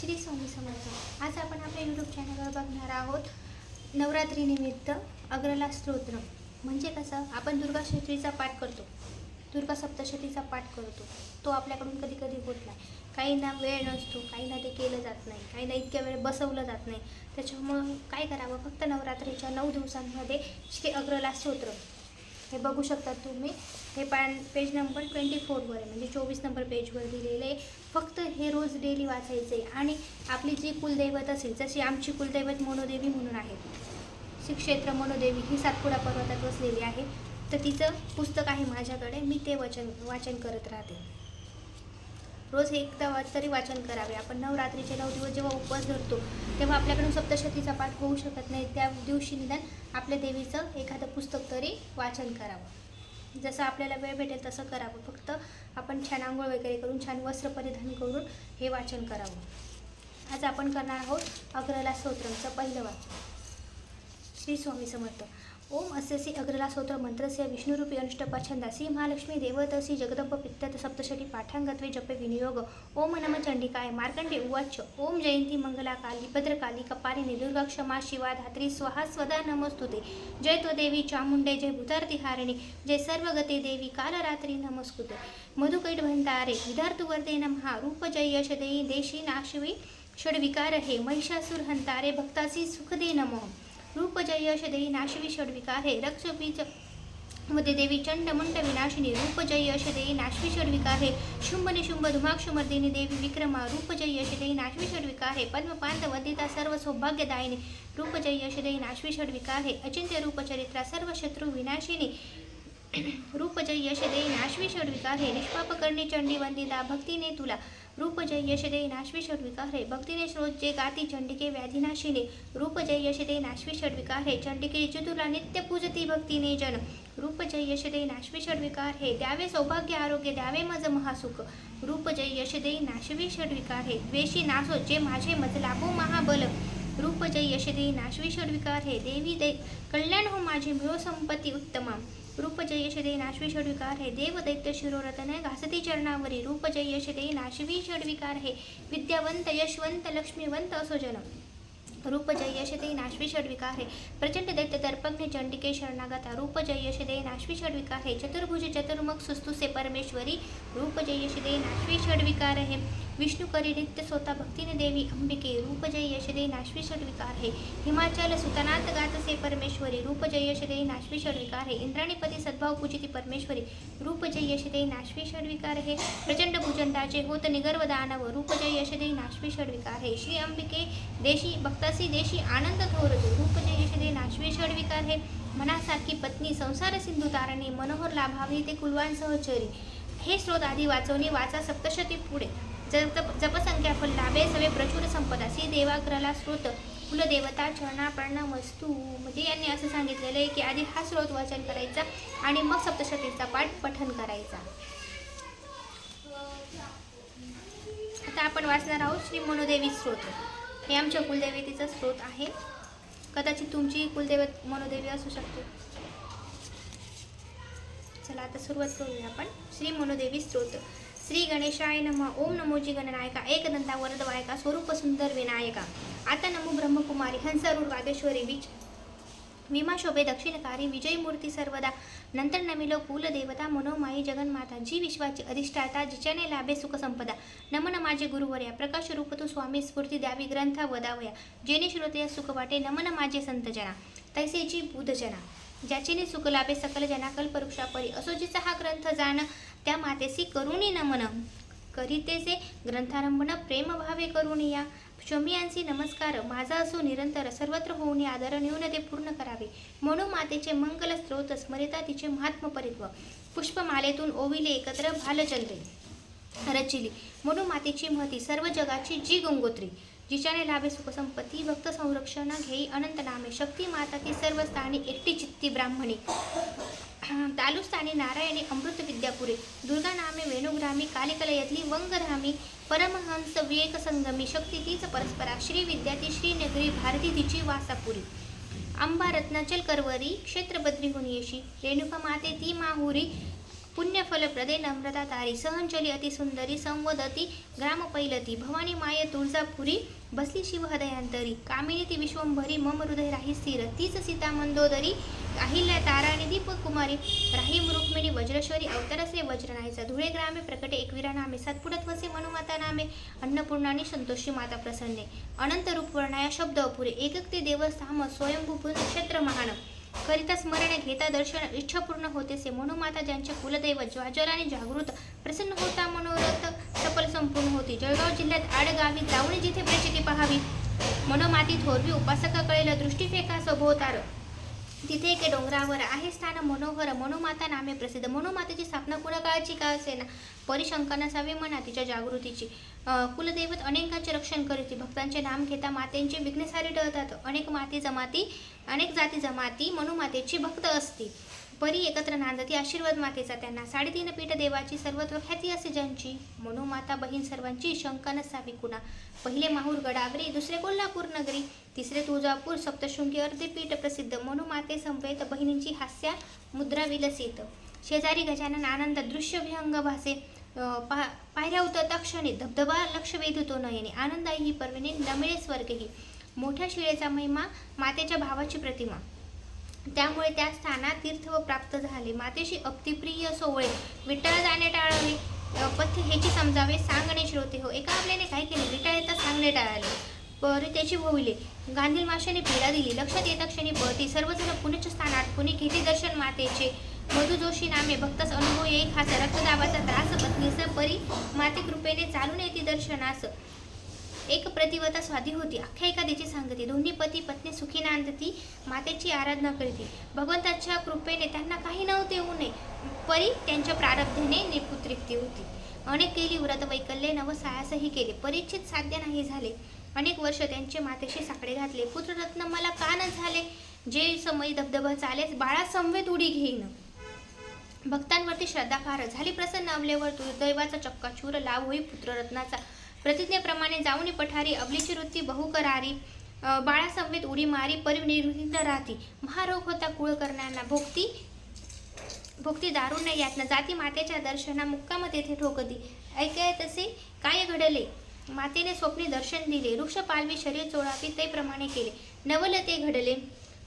श्री स्वामी समर्थ. आज आपण आपल्या यूट्यूब चॅनलवर बघणार आहोत नवरात्रीनिमित्त अग्रला स्तोत्र. म्हणजे कसं? आपण दुर्गाशेत्रीचा पाठ करतो. दुर्गा सप्तशतीचा पाठ करतो. तो आपल्याकडून कधी कधी होत नाही. काहींना वेळ नसतो काहींना ते केलं जात नाही काहींना इतक्या वेळ बसवलं जात नाही. त्याच्यामुळं काय करावं? फक्त नवरात्रीच्या नऊ दिवसांमध्ये श्री अग्रला स्तोत्र. हे बघू शकता तुम्ही. हे पॅन पेज नंबर ट्वेंटी फोरवर आहे. म्हणजे चोवीस नंबर पेजवर दिलेलं आहे. फक्त हे रोज डेली वाचायचं. आहे आणि आपली जी कुलदैवत असेल जशी आमची कुलदैवत मनोदेवी म्हणून आहे. श्री क्षेत्र मनोदेवी ही सातपुडा पर्वतात वसलेली आहे. तर तिचं पुस्तक आहे माझ्याकडे. मी ते वचन वाचन करत राहते. रोज एक तरी वाचन करावे. आपण नवरात्रीचे नऊ दिवस जेव्हा उपवास धरतो तेव्हा आपल्याकडून सप्तशतीचा पाठ होऊ शकत नाही. त्या दिवशी निदान आपल्या देवीचं एखादं पुस्तक तरी वाचन करावं. जसं आपल्याला वेळ भेटेल तसं करावं. फक्त आपण छान आंघोळ वगैरे करून छान वस्त्र परिधान करून हे वाचन करावं. आज आपण करणार आहोत अग्रला स्तोत्रमचं पहिलं वाचन. श्री स्वामी समर्थ. ओम अस्यसि अग्रला स्तोत्र मंत्रस्य विष्णुरूपी अनुष्टपा छंदासी महालक्ष्मी देवतसी जगदंब पित्तत सप्तशती पाठांगत्वे जपे विनियोग। ओम नम चंडिकाय मार्कंडे उवाच। ओम जयंती मंगला काली भद्रकाली कपालिनी दुर्गा क्षमा शिवा धात्री स्वाहा स्वदा नमस्तुते। जय त्वदेवी चामुंडे जय भूतार्तिहारिणी जय सर्वगते देवी कालरात्री नमस्कुते मधुकैट भंडारे विधार्तुवर्ते नमहा रूप जय यश देशी नाशिवी षड्विकार हे महिषासुर हंतारे भक्तासी सुख नमो। रूप जय यश देई नाशिवी षड्विकारमध्ये देवी चंड मुंड विनाशिनी रूप जय यश देई नाशवी आहे हे शुंभ धुमाक्षुमर्दिनी देवी विक्रमा रूप जय देई नाशवी षड्विकार हे पद्मपांत वंदिता सर्व सौभाग्यदायिनी रूप जय देई नाशवी आहे हे अचिंत्य रूपचरित्रा सर्व शत्रू विनाशिनी रूपजयी यश देई नाशवी षड्विकार हे निष्पापकर्णी चंडी वंदिता भक्तीने तुला रूप जय यश देई नाशवी षड्विकार हे भक्तीने श्रोत जे गाती चंडिके व्याधिनाशिने रूप जय यश देई नाशवी षडविकार हे चंडिके तुला नित्य पूजती भक्तीने जन. रूप जय यश देई नाशवी षडविकार हे द्यावे सौभाग्य आरोग्य द्यावे मज महासुख. रूप जय यश देई नाशवी षडविकार हे द्वेषी नासो जे माझे मत लाभो महाबल. रूप जय यश देई नाशवी हे देवी दे कल्याण हो माझे मिळो संपत्ती उत्तमा. रूप जय यश नाशवी षडविकार हे देव दैत्य शिरोरतन घासती चरणावरी. रूप जय देई नाशवी षडविकार हे विद्यावंत यशवंत लक्ष्मीवंत असो जन. रूप जय यश देई नाशवी षड्विकार हे प्रचंड दैत्य दर्पज्ञ चंडिके शरणागता. रूप जय यश नाशवी षडविकार हे चतुर्भुज चतुर्मुख सुस्तुसे परमेश्वरी. रूप जय यश नाशवी षडविकार हे विष्णू करी नित्य स्वतः भक्तीने देवी अंबिके रूप जय यश देई नाशवी हे हिमाचल सुतनात गातसे परमेश्वरी रूप जय यश देई हे इंद्राणीपती सद्भाव पूजिती परमेश्वरी रूप जय यश देई हे प्रचंड भुजंडाचे होत निगर्व दानव रूप जय यश देई हे श्री अंबिके देशी भक्तासी देशी आनंद थोरतो रूप जय यश देई नाशवी हे मनासारखी पत्नी संसार सिंधू तारणी मनोहर लाभावी ते कुलवान सहचरी हे स्रोत आधी वाचवणे वाचा सप्तशती पुढे जप जपसंख्या फल लाभे सवे प्रचुर संपदा श्री देवाग्रला स्रोत कुलदेवता चरणा वस्तू. म्हणजे यांनी असं सांगितलेलं आहे की आधी हा स्रोत वाचन करायचा आणि मग सप्तशतीचा पाठ पठन करायचा. आता आपण वाचणार आहोत श्री मनोदेवी स्रोत. हे आमच्या कुलदेवतेचा स्रोत आहे. कदाचित तुमची कुलदेवत मनोदेवी असू शकते. चला आता सुरुवात करूया आपण. श्री मनोदेवी स्रोत. श्री गणेशाय नम ओम नमोजी गणनायका एकदंता वरदवायका स्वरूप सुंदर विनायका. आता नमो ब्रह्मकुमारी हंसरूर वागेश्वरी विच विमा शोभे दक्षिणकारी विजयमूर्ती सर्वदा नंतर नमिलो कुलदेवता मनोमाई जगन्माता जी विश्वाची अधिष्ठाता जिच्याने लाभे सुखसंपदा नमन माझे गुरुवर्या प्रकाश रूप तू स्वामी स्फूर्ती द्यावी ग्रंथ वदावया. जेणे श्रोतया सुख वाटे नमन माझे संतजना. तैसेची बुधजना ज्याचेने सुख लाभे सकल जना कल्पवृक्षा परी असो जिचा हा ग्रंथ जाण त्या मातेसी करुणी नमन करीतेचे ग्रंथारंभन प्रेम भावे करुणी या. शमियांची नमस्कार. माझा असो निरंतर सर्वत्र होऊन आदर नेऊन ते पूर्ण करावे. म्हणून मातेचे मंगल स्त्रोत स्मरिता तिचे महात्म परित्व. पुष्पमालेतून ओविले एकत्र भालचंद्रे. रचिली. म्हणून मातेची महती सर्व जगाची जी गंगोत्री. जिच्याने लाभे सुखसंपत्ती भक्त संरक्षण घेई अनंत नामे शक्ती माता ती सर्व स्थानी एकटी चित्ती ब्राह्मणी. तालुस्थानी नारायणी अमृत विद्यापुरे दुर्गा नामे वेणुग्रामी कालिकलयतली वंगधामी परमहंस विवेक संगमी शक्ती तीच परस्परा श्री विद्या ती श्रीनगरी भारती तिची वासापुरी. अंबा रत्नाचल करवरी क्षेत्र बद्री येशी रेणुका माते ती माहुरी पुण्यफलप्रदे नम्रता तारी सहंचली अतिसुंदरी संवदती ग्राम पैलती भवानी माय तुळजापुरी बसली शिवहृदयांतरी. कामिनी ती विश्वंभरी मम हृदय राही स्थिर. तीच सीता मंदोदरी अहिल्या ताराने दीप कुमारी राहीम रुक्मिणी वज्रेश्वरी अवतरसे वज्रनायचा धुळे ग्रामे प्रकटे एकविरा नामे सत्पुडत्वसे मनुमाता नामे. अन्नपूर्णानी संतोषी माता प्रसन्ने. अनंत रूपवर्णाया शब्द अपुरे. एकक ते देवस्थाम स्वयंभू क्षेत्र महान करिता स्मरण घेता दर्शन इच्छा पूर्ण होतेसे माता ज्यांचे कुलदैव आणि जागृत प्रसन्न होता मनोरथ सफल संपूर्ण होती. जळगाव जिल्ह्यात आडगावी जाऊन जिथे प्रचिती पहावी मनोमाती थोरवी उपासकाकडे दृष्टी फेका सभोवतार तिथे एके डोंगरावर आहे स्थान मनोहर मनोमाता नामे प्रसिद्ध. मनोमातेची स्थापना कुणकाळची का असेना परिशंका नसावी म्हणा तिच्या जागृतीची. कुलदैवत अनेकांचे रक्षण करीती भक्तांचे नाम घेता मातेंचे विघ्नसारी टळतात. अनेक माती जमाती अनेक जाती जमाती मनोमातेची भक्त असती. परी एकत्र नांदती आशीर्वाद मातेचा त्यांना. साडेतीन पीठ देवाची सर्वत्र ख्याती असे ज्यांची. माता बहीण सर्वांची शंका नसावी कुणा. पहिले माहूर गडावरी दुसरे कोल्हापूर नगरी तिसरे तुळजापूर सप्तशृंगी अर्धे पीठ प्रसिद्ध माते संवेत बहिणींची हास्या मुद्रा विलसित. शेजारी गजानन आनंद दृश्य विहंग भासे पा पायऱ्या उतरता क्षणी धबधबा लक्ष वेधतो नयने. आनंदाई ही पर्वणी नमिळे स्वर्गही. मोठ्या शिळेचा महिमा मातेच्या भावाची प्रतिमा. त्यामुळे त्या स्थानात तीर्थ व प्राप्त झाले. मातेशी अप्तिप्रिय सोवळे विठ्ठल जाणे टाळावे पथ्य ह्याची समजावे सांगणे श्रोते हो. एका आपल्याने काय केले? विठ्ठल येता सांगणे टाळाले. परी त्याची भोविले. गांधील माशाने पीडा दिली. लक्षात येता क्षणी पळती. सर्वजण पुण्याच्या स्थानात पुणे घेते दर्शन मातेचे. मधु जोशी नामे भक्तास अनुभव येई खास रक्तदाबाचा त्रास पत्नीस परी माते कृपेने चालून येते दर्शनास. एक प्रतिवता स्वादी होती. अख्ख्या एखाद्याची सांगती. दोन्ही पती पत्नी सुखी नांदती मातेची आराधना करीती. भगवंताच्या कृपेने त्यांना काही नव्हते होऊ नये परी त्यांच्या प्रारब्धेने निपुत्रिक्ती होती. अनेक केली व्रत वैकल्ये नव सायासही केले. परीक्षित साध्य नाही झाले. अनेक वर्ष त्यांचे मातेशी साकडे घातले. पुत्ररत्न मला का न झाले? जे समय धबधबा चाले बाळा संवेद उडी घेईन. भक्तांवरती श्रद्धा फार. झाली प्रसन्न अमलेवर दुर्दैवाचा चक्काचूर. लाभ होई पुत्ररत्नाचा प्रतिज्ञेप्रमाणे जाऊनी पठारी अबलीची वृत्ती बहुकरारी करारी उडी मारी परिनिर्विघ्न राहती. महारोग होता कुळ करणाऱ्यांना भोक्ती दारू दारुण यातनं. जाती मातेच्या दर्शना मुक्काम तेथे ठोकती. ऐकाय तसे काय घडले? मातेने स्वप्ने दर्शन दिले. वृक्ष पालवी शरीर चोळावी ते प्रमाणे केले. नवल ते घडले.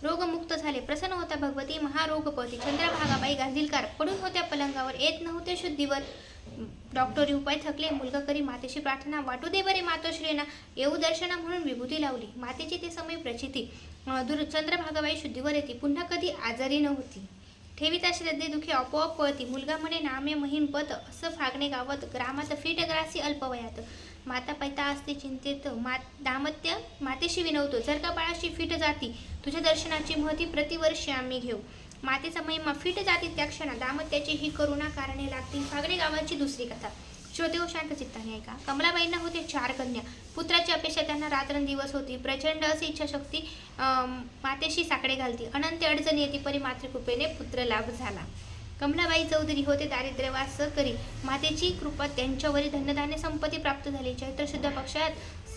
रोगमुक्त झाले. प्रसन्न होता भगवती महारोगपती. चंद्रभागाबाई गांधीलकार. पडून होत्या पलंगावर. येत नव्हते शुद्धीवर. डॉक्टरी उपाय थकले मुलगा करी मातेची प्रार्थना वाटू दे बरे मातोश्रीना येऊ दर्शना म्हणून विभूती लावली. मातेची ते समय प्रचिती. अं, दूर चंद्रभागाबाई शुद्धीवर येते. पुन्हा कधी आजारी नव्हती ठेवीत श्रद्धे दुखी आपोआप पळती. मुलगा म्हणे नामे महिन पत असं फागणे गावत ग्रामात फिट ग्रासी अल्पवयात. माता पैता असते चिंतेत. मात दामत्य मातेशी विनवतो. जर का बाळाशी फिट जाती तुझ्या दर्शनाची महती प्रतिवर्षी आम्ही घेऊ. मातेचा महिमा फिट जातील त्या क्षणा दामत्याची ही करुणा कारणे लागतील. फागणे गावाची दुसरी कथा. श्रोते हो शांत चित्ताने ऐका. कमलाबाईंना होते चार कन्या. पुत्राची अपेक्षा त्यांना रात्रंदिवस होती. प्रचंड अशी इच्छाशक्ती मातेशी साकडे घालती. अनंत अडचणी येते परी मातृकृपेने पुत्र लाभ झाला. कमलाबाई चौधरी होते दारिद्र्यवास करी मातेची कृपा त्यांच्यावरील धनधान्य संपत्ती प्राप्त झाली. चैत्रशुद्ध पक्षात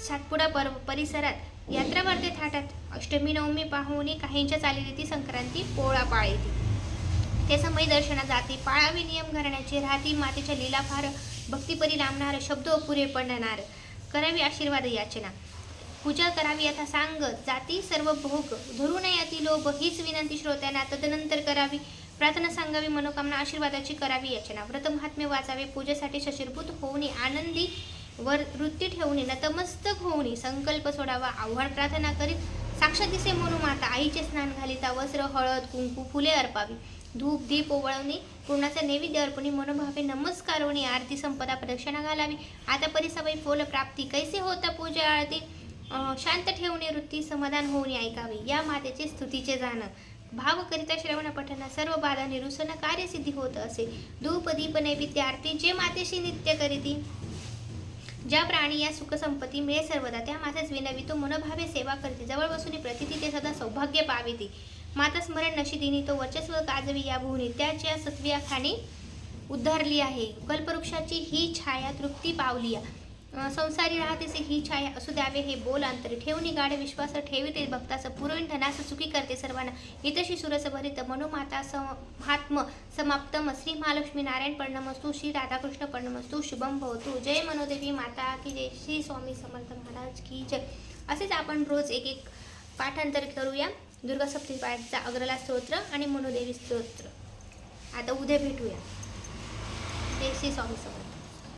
सातपुडा पर परिसरात यात्रा भरते थाटात. अष्टमी नवमी पाहुणे काहींच्या चालीरीती संक्रांती पोळा पाळीती. ते समय दर्शना जाते. पाळावी नियम घराण्याचे. राहती मातेच्या लीला फार भक्तीपरी लांबणार शब्द अपुरे पडणार. करावी आशीर्वाद याचना. पूजा करावी यथा सांग. जाती सर्व भोग. धरू नये अति लोभ. हीच विनंती श्रोत्यांना. तदनंतर करावी. प्रार्थना सांगावी. मनोकामना आशीर्वादाची करावी याचना. व्रत महात्म्य वाचावे. पूजेसाठी शशीरभूत होऊन आनंदी वर वृत्ती ठेवणे नतमस्तक होणे संकल्प सोडावा आव्हाड प्रार्थना करीत साक्षात दिसे म्हणून माता आईचे स्नान घालिता वस्त्र हळद कुंकू फुले अर्पावी. धूप दीप ओवळवणे पूर्णाचा नैवेद्य अर्पणे मनोभावे नमस्कारवणी आरती संपदा प्रदक्षिणा घालावी. आता परिसवय फोल प्राप्ती कैसे होता पूजा आरती? शांत ठेवणे वृत्ती समाधान होऊन ऐकावे. या मातेचे स्तुतीचे जाणं. भाव करिता श्रवण पठना सर्व बाधा निरुसन कार्यसिद्धी होत असे. धूप दीप नैवेद्य आरती जे मातेशी नित्य करीती. ज्या प्राणी या सुखसंपत्ती मिळे सर्वदा त्या मातेच विनवी तो मनोभावे सेवा करते. जवळ बसून प्रतिती ते सदा सौभाग्य पाविते. माता स्मरण नशिदिनी तो वर्चस्व गाजवी या भूनी त्याच्या सत्विया खाणी उद्धारली आहे. कल्पवृक्षाची ही छाया तृप्ती पावली संसारी राहतेसे ही छाया असू द्यावे हे बोल अंतरी ठेवणी गाडे विश्वास ठेविते भक्तास पुरवीन धनास सुखी करते सर्वांना. हितशी सुरस भरित मनोमाता महात्म समाप्तम. श्री महालक्ष्मी नारायण पर्णमस्तु श्री राधाकृष्ण पर्णमस्तु शुभम भवतू. जय मनोदेवी माता की जय. श्री स्वामी समर्थ महाराज की जय. असेच आपण रोज एक एक पाठांतर करूया. दुर्गा सप्तमी अग्रला स्तोत्र आणि मनोदेवी स्तोत्र. आता उद्या भेटूया. जय श्री स्वामी समर्थ.